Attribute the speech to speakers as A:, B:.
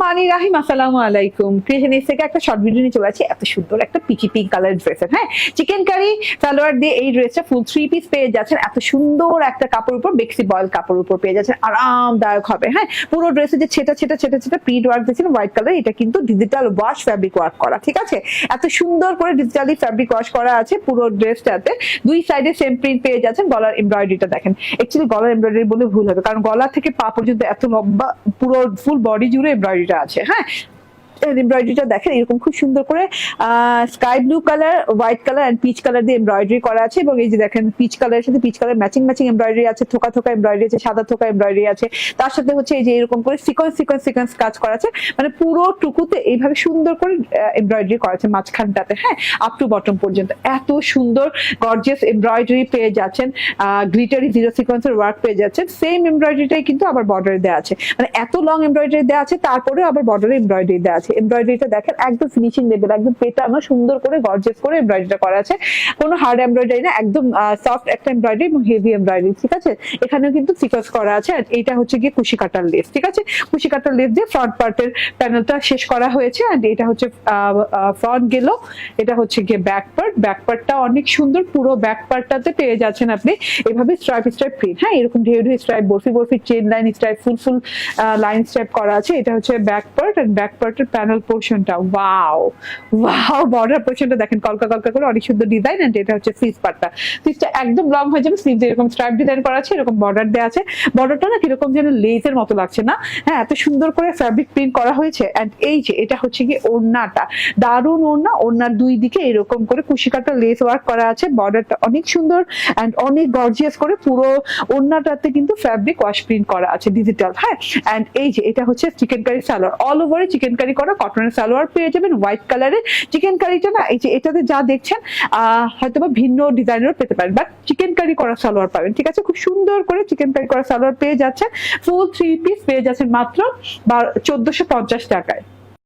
A: মানি রাহিম, আসসালামু আলাইকুম। ক্রিয়েশনিস থেকে একটা শর্ট ভিডিও নিয়ে চলে আসছি। এত সুন্দর একটা পিচি পিঙ্ক কালার ড্রেসের হ্যাঁ? চিকেন কারি সালোয়ার দিয়ে এই ড্রেসটা ফুল থ্রি পিস পেয়ে যাচ্ছেন। এত সুন্দর একটা কাপড় উপর বেক্সি বয়েল কাপড় উপর পেয়ে যাচ্ছেন। আরামদায়ক হবে হ্যাঁ? পুরো ড্রেসে যে ছেটা ছেটা ছেটা ছেটা প্রিন্ট ওয়ার্ক দিয়েছেন হোয়াইট কালার এটা কিন্তু ডিজিটাল ওয়াশ ফ্যাব্রিক ওয়ার্ক করা, ঠিক আছে? এত সুন্দর করে ডিজিটালি ফ্যাব্রিক ওয়াশ করা আছে পুরো ড্রেসটাতে দুই সাইডে সেম প্রিন্ট পেয়ে যাচ্ছেন, গলার এমব্রয়ডারিটা দেখেন। অ্যাকচুয়ালি গলার এমব্রয়ডারি বলে ভুল হবে, কারণ গলা থেকে পা পর্যন্ত এত লম্বা, পুরো ফুল বডি জুড়ে এমব্রয়ডারিটা আছে হ্যাঁ? এমব্রয়ডারিটা দেখেন, এরকম খুব সুন্দর করে sky blue colour white colour and peach colour দিয়ে এমব্রয়ডারি করা আছে এবং এই যে দেখেন পিচ কালারের সাথে peach colour matching matching embroidery আছে, থোকা থোকা এমব্রয়ডারি আছে, সাদা থোকা এমব্রয়ডারি আছে। তার সাথে হচ্ছে এই যে এরকম করে সিকোয়েন্স সিকোয়েন্স সিকোয়েন্স কাজ করা আছে। মানে পুরো টুকুতে এইভাবে সুন্দর করে এমব্রয়ডারি করা আছে মাঝখানটাতে হ্যাঁ? আপ টু বটম পর্যন্ত। এত সুন্দর গর্জিয়াস এমব্রয়ডারি পেয়ে যাচ্ছেন গ্লিটারি জিরো সিকোয়েন্সের ওয়ার্ক পেয়ে যাচ্ছেন। সেম এমব্রয়ডারিটাই কিন্তু আবার বর্ডারে দেওয়া আছে। মানে এত লং এমব্রয়ডারি দেওয়া আছে, তারপরেও আবার বর্ডারে এমব্রয়ডারি দেওয়া আছে। এমব্রয়ডারিটা দেখেন, একদম ফিনিশিং লেভেল একদম পেটানো, সুন্দর করে গর্জিয়াস করে এমব্রয়ডারিটা করা আছে। কোনো হার্ড এমব্রয়ডারি না, একদম সফট একটা এমব্রয়ডারি এবং হেভি এমব্রয়ডারি ঠিক আছে? এখানেও কিন্তু সিকোয়েন্স করা আছে আর এইটা হচ্ছে গিয়ে কুশি কাটার লেস ঠিক আছে? কুশি কাটার লেস দিয়ে ফ্রন্ট পার্টের প্যানেলটা শেষ করা হয়েছে আর এটা হচ্ছে ফ্রন্ট গেল। এটা হচ্ছে গিয়ে ব্যাক পার্ট ব্যাক পার্টটা অনেক সুন্দর, পুরো ব্যাক পার্টটাতে পেয়ে যাচ্ছেন আপনি। এভাবে স্ট্রাইপ স্ট্রাইপ প্রিন্ট হ্যাঁ? এরকম ঢেউ ঢেউ স্ট্রাইপ বরফি বরফি চেন লাইন স্ট্রাইপ ফুল ফুল লাইন স্ট্রাইপ করা আছে। এটা হচ্ছে ব্যাক পার্ট আর ব্যাক পার্টের প্যানেল পোর্শনটা ওয়াও ওয়াও বর্ডার পোর্শনটা দেখেন, কলকা কলকা করে অনেক সুন্দর ডিজাইন এন্ড এটা হচ্ছে স্লিভ পার্টটা স্লিভটা একদম লং হয়ে যাবে স্লিভ এরকম স্ট্রাইপ ডিজাইন করা আছে, এরকম বর্ডার দেওয়া আছে। বর্ডারটা না কীরকম যেন লেজের মতো লাগছে না। হ্যাঁ এত সুন্দর করে ফ্যাব্রিক প্রিন্ট করা হয়েছে এন্ড এই যে এটা হচ্ছে কি ওড়নাটা। দারুণ ওড়না, ওড়নার দুই দিকে এরকম করে কুশিকাটা লেস ওয়ার্ক করা আছে বর্ডারটা অনেক সুন্দর এন্ড অনেক গর্জিয়াস করে পুরো ওড়নাটাতে কিন্তু ফ্যাব্রিক ওয়াশ প্রিন্ট করা আছে ডিজিটাল হ্যাঁ? এন্ড এই যে এটা হচ্ছে চিকেন কারি সালোয়ার অল ওভারে চিকেন কারি করা কটনের সালোয়ার পেয়ে যাবেন হোয়াইট কালারে চিকেন কারিটা না, এই যে এটাতে যা দেখছেন হয়তো বা ভিন্ন ডিজাইনেরও পেতে পারেন। বাট চিকেন কারি করা সালোয়ার পাবেন, ঠিক আছে? খুব সুন্দর করে চিকেন কারি করা সালোয়ার পেয়ে যাচ্ছে ফুল থ্রি পিস পেয়ে যাচ্ছেন মাত্র চোদ্দশো পঞ্চাশ টাকায়।